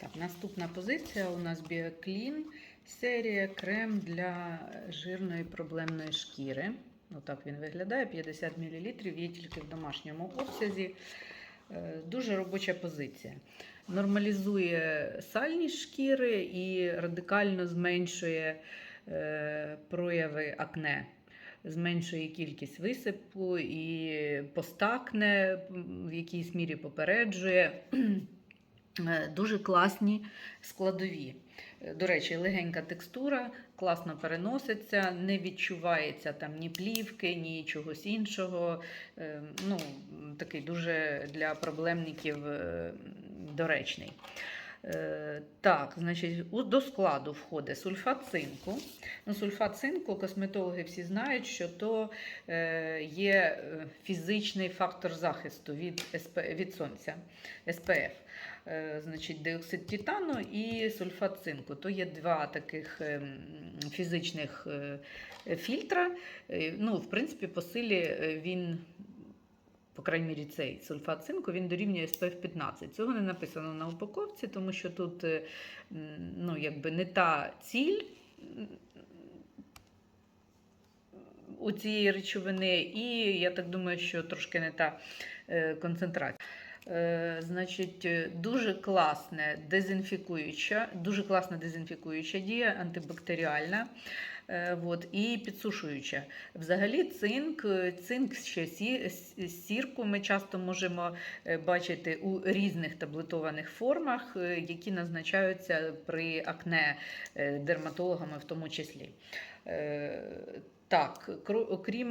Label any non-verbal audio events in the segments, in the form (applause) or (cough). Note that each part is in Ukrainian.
Так, наступна позиція у нас BioClean серія крем для жирної проблемної шкіри. Отак він виглядає: 50 мл, є тільки в домашньому обсязі. Е, Дуже робоча позиція. Нормалізує сальність шкіри і радикально зменшує е, прояви акне. Зменшує кількість висипу і постакне, в якійсь мірі попереджує. Е, Дуже класні складові. Е, До речі, легенька текстура, класно переноситься, не відчувається там ні плівки, ні чогось іншого. Е, Ну, такий дуже для проблемників доречний. Е, Так, значить, до складу входить сульфат цинку. Ну, сульфат цинку, косметологи всі знають, що то е, є е, фізичний фактор захисту від, СП, від сонця, СПФ. Значить, диоксид титану і сульфат цинку. То є два таких фізичних фільтра. Ну, в принципі, по силі він по крайній мірі, цей сульфат цинку він дорівнює SPF 15. Цього не написано на упаковці, тому що тут е, ну, якби не та ціль у цієї речовини, і я так думаю, що трошки не та е, концентрація. Е, Значить, е, дуже класне дезінфікуюча, дуже класна дезінфікуюча дія, антибактеріальна. Е, От, і підсушуюча. Взагалі, цинк, цинк ще сі- сірку ми часто можемо бачити у різних таблетованих формах, які назначаються при акне дерматологами в тому числі. Так,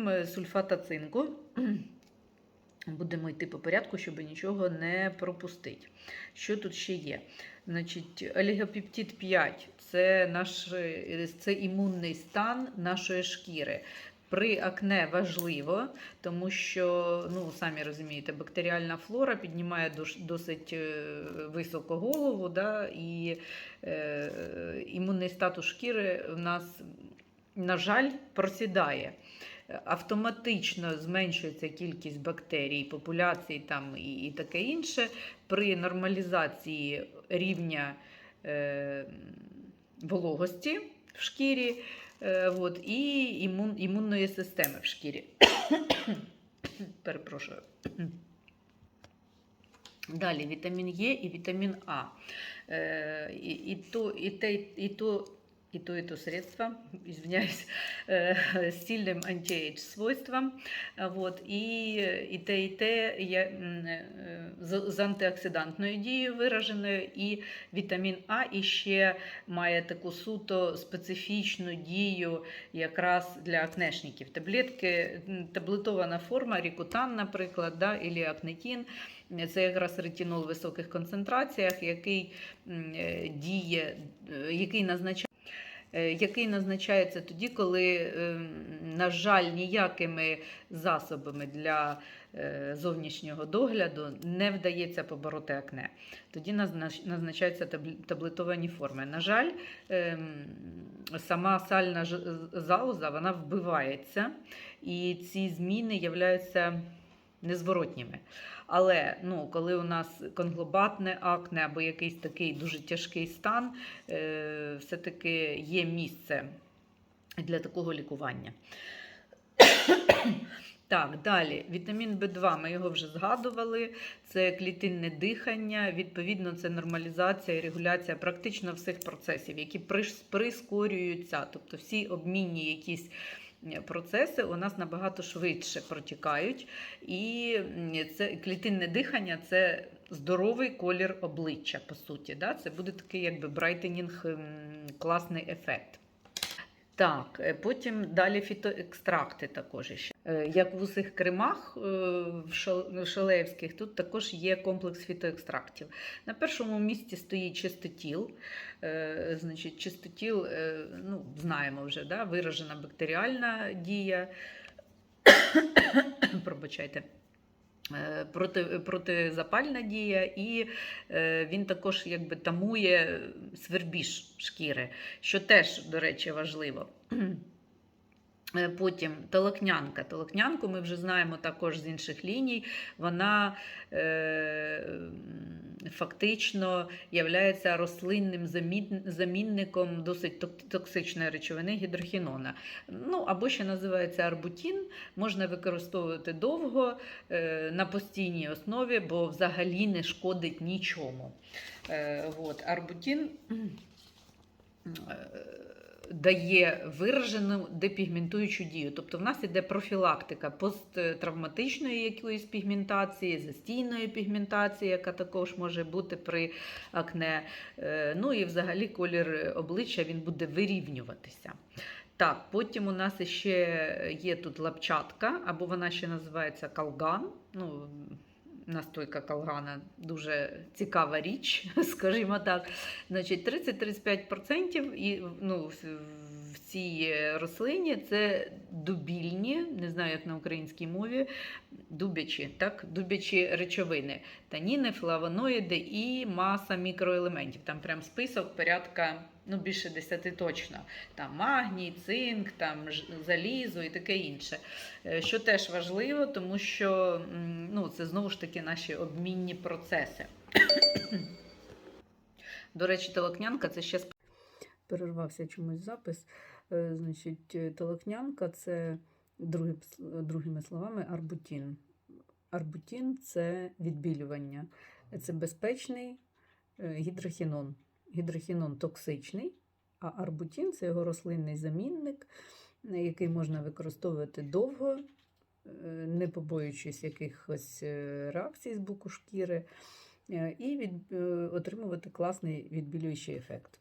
е, сульфата цинку, будемо йти по порядку, щоб нічого не пропустити. Що тут ще є? Значить, олігопептид 5 це, наш, це імунний стан нашої шкіри. При акне важливо, тому що, ну, самі розумієте, бактеріальна флора піднімає досить е, високо голову, да, і е, імунний статус шкіри у нас, на жаль, просідає. Автоматично зменшується кількість бактерій, популяцій там і, і таке інше при нормалізації рівня е, вологості в шкірі е, от, і імун, імунної системи в шкірі. (coughs) Перепрошую. Далі вітамін Е і вітамін А. Е, і, і, то, і, те, і то и то, и то средство, извиняюсь, (laughs) э, с сильным антиэйдж свойством. А Вот, і, і те, і те є м, е, з, з антиоксидантною дією вираженою, і вітамін А іще має таку суто специфічну дію якраз для акнешників. Таблетки, м, таблетована форма, рікутан, наприклад, да, і акнетін. Це якраз ретинол в високих концентраціях, який м, е, діє, е, який назначає. е, Який назначається тоді, коли, е, на жаль, ніякими засобами для е, зовнішнього догляду не вдається побороти акне. Тоді назначаються таблетовані форми. На жаль, ем, сама сальна залоза вона вбивається, і ці зміни являються незворотніми. Але ну, коли у нас конглобатне акне або якийсь такий дуже тяжкий стан, е, все-таки є місце для такого лікування. (coughs) Так, далі. Вітамін В2, ми його вже згадували. Це клітинне дихання, відповідно, це нормалізація і регуляція практично всіх процесів, які прискорюються. Тобто всі обмінні якісь процеси у нас набагато швидше протікають. І це клітинне дихання це здоровий колір обличчя, по суті. Да? Це буде такий якби брайтенінг, класний ефект. Так, е, потім далі фітоекстракти також ще. Е, Як в усіх кремах е, в шал- шалеївських, тут також є комплекс фітоекстрактів. На першому місці стоїть чистотіл. Значить, чистотіл, ну, знаємо вже, да? виражена бактеріальна дія. (coughs) Пробачайте. Е, Проти, протизапальна дія, і е, він також якби тамує свербіж шкіри, що теж, до речі, важливо. Е, Потім толокнянка. Толокнянку ми вже знаємо також з інших ліній. Вона е, фактично є рослинним замінником досить токсичної речовини гідрохінона. Ну, або ще називається арбутін. Можна використовувати довго е, на постійній основі, бо взагалі не шкодить нічому. Е, от, арбутін. е, дає виражену депігментуючу дію. Тобто в нас іде профілактика посттравматичної якоїсь пігментації, застійної пігментації, яка також може бути при акне. Е, Ну і взагалі колір обличчя він буде вирівнюватися. Так, потім у нас ще є тут лапчатка, або вона ще називається калган. Ну, настойка калгана дуже цікава річ, (laughs) скажімо так. Значить, 30-35% і, ну, в- цій рослині це дубільні, не знаю, як на українській мові, дубячі, так? дубячі речовини, таніни, флавоноїди і маса мікроелементів. Там прям список порядка ну, більше 10 точно. Там магній, цинк, там залізо і таке інше. Е, Що теж важливо, тому що ну, це знову ж таки наші обмінні процеси. (coughs) До речі, толокнянка це ще перервався чомусь запис. Е, Значить, е, толокнянка це другими словами арбутін. Арбутін це відбілювання. Це безпечний е, гідрохінон. Гідрохінон токсичний, а арбутін це його рослинний замінник, який можна використовувати довго, не побоюючись якихось реакцій з боку шкіри, і від, отримувати класний відбілюючий ефект.